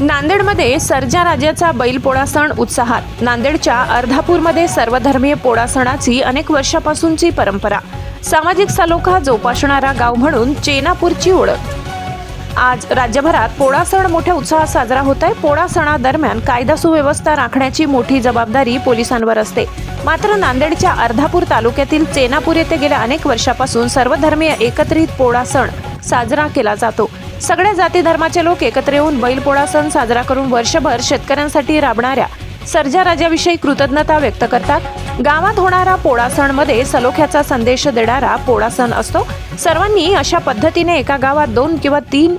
नांदेडमध्ये सर्जा राजाचा बैलपोळा सण उत्साहात. नांदेडच्या अर्धापूरमध्ये सर्वधर्मीय पोळा सणाची अनेक वर्षापासूनची परंपरा. सामाजिक सलोखा जोपासणारा गाव म्हणून चेनापूरची ओळख. आज राज्यभरात पोळा सण मोठ्या उत्साहात साजरा होत आहे पोळा सणादरम्यान कायदा सुव्यवस्था राखण्याची मोठी जबाबदारी पोलिसांवर असते. मात्र नांदेडच्या अर्धापूर तालुक्यातील चेनापूर येथे गेल्या अनेक वर्षापासून सर्वधर्मीय एकत्रित पोळा सण साजरा केला जातो. सगळ्या जाती धर्माचे लोक एकत्र येऊन बैलपोळा सण साजरा करून वर्षभर शेतकऱ्यांसाठी राबणाऱ्या सर्जा राजाविषयी कृतज्ञता व्यक्त करतात. गावात होणारा पोळा सणमध्ये सलोख्याचा संदेश देणारा पोळा सण असतो. सर्वांनी अशा पद्धतीने एका गावात दोन किंवा तीन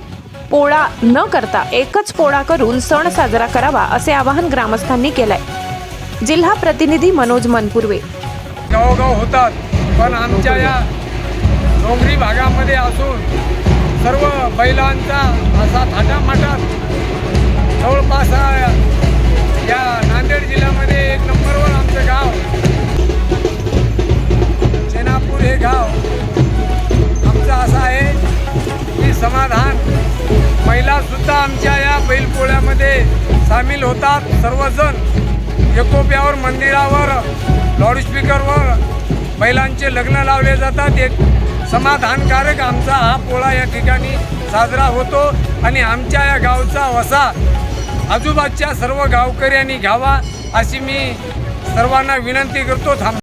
पोळा न करता एकच पोळा करून सण साजरा करावा असे आवाहन ग्रामस्थांनी केलंय. जिल्हा प्रतिनिधी मनोज मनपुर्वे. गावोगाव होतात पण आमच्या या डोंगरी भागामध्ये असून सर्व बैलांचा असा थाटामाटात जवळपास या नांदेड जिल्ह्यामध्ये एक नंबरवर आमचं गाव. चेनापूर हे गाव. आमचं असं आहे की समाधान. महिलासुद्धा आमच्या या बैलपोळ्यामध्ये सामील होतात. सर्वजण एकोप्यावर मंदिरावर लाऊडस्पीकरवर बैलांचे लग्न लावले जातात. एक समाधानकारक आमचा हा पोळा या ठिकाणी साजरा होतो आणि आमच्या या गावचा वसा आजूबाजूच्या सर्व गावकऱ्यांनी घ्यावा अशी मी सर्वांना विनंती करतो. थांब